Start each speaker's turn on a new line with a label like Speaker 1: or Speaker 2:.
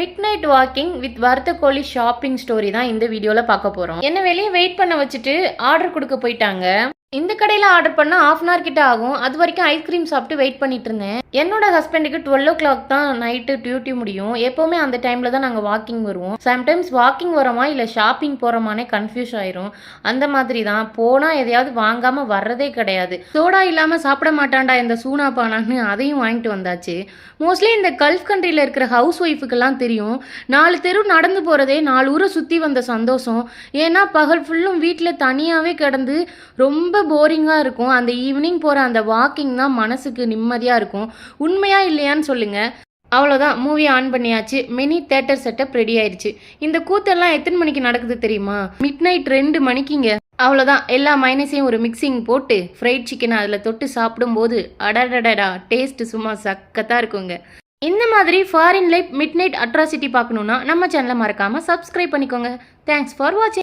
Speaker 1: Mid night walking with வறுத்த shopping story தான் இந்த வீடியோவில் பார்க்க போகிறோம் என்ன வெளியே வெயிட் பண்ண வச்சுட்டு ஆர்டர் கொடுக்க போயிட்டாங்க? இந்த கடையில் ஆர்டர் பண்ணால் ஆஃப் அன் ஹவர் கிட்ட ஆகும். அது வரைக்கும் ஐஸ்கிரீம் சாப்பிட்டு வெயிட் பண்ணிட்டு இருந்தேன். என்னோட ஹஸ்பண்டுக்கு டுவெல் ஓ கிளாக் தான் நைட்டு டியூட்டி முடியும். எப்போவுமே அந்த டைமில் தான் நாங்கள் வாக்கிங் வருவோம். சம்டைம்ஸ் வாக்கிங் வரோமா இல்லை ஷாப்பிங் போகிறோமானே கன்ஃபியூஸ் ஆயிரும். அந்த மாதிரி தான். போனால் எதையாவது வாங்காமல் வர்றதே கிடையாது. சோடா இல்லாமல் சாப்பிட மாட்டான்டா இந்த சூனா பானான்னு அதையும் வாங்கிட்டு வந்தாச்சு. மோஸ்ட்லி இந்த கல்ஃப் கண்ட்ரியில் இருக்கிற ஹவுஸ் ஒய்ஃபுக்கெல்லாம் தெரியும். நாலு தெரு நடந்து போகிறதே நாலு ஊரை சுற்றி வந்த சந்தோஷம். ஏன்னா பகல் ஃபுல்லும் வீட்டில் தனியாகவே கிடந்து ரொம்ப போரிங்காக இருக்கும். அந்த ஈவினிங் போகிற அந்த வாக்கிங் தான் மனசுக்கு நிம்மதியாக இருக்கும். உண்மையா இல்லையான்னு சொல்லுங்கள் அவ்வளோதான் மூவி ஆன் பண்ணியாச்சு. மினி தேட்டர் செட்டப் ரெடி ஆயிடுச்சு. இந்த கூத்தெல்லாம் எத்தனை மணிக்கு நடக்குது தெரியுமா? மிட் நைட் ரெண்டு மணிக்குங்க. அவ்வளோதான் எல்லா மைனஸையும் ஒரு மிக்சிங் போட்டு ஃப்ரைட் சிக்கன் அதில் தொட்டு சாப்பிடும்போது அடடடடா டேஸ்ட் சும்மா சக்கத்தாக இருக்குங்க. இந்த மாதிரி foreign life mid night atrocity பார்க்கணுன்னா நம்ம சேனலை மறக்காமல் சப்ஸ்கிரைப் பண்ணிக்கோங்க. தேங்க்ஸ் ஃபார் வாட்சிங்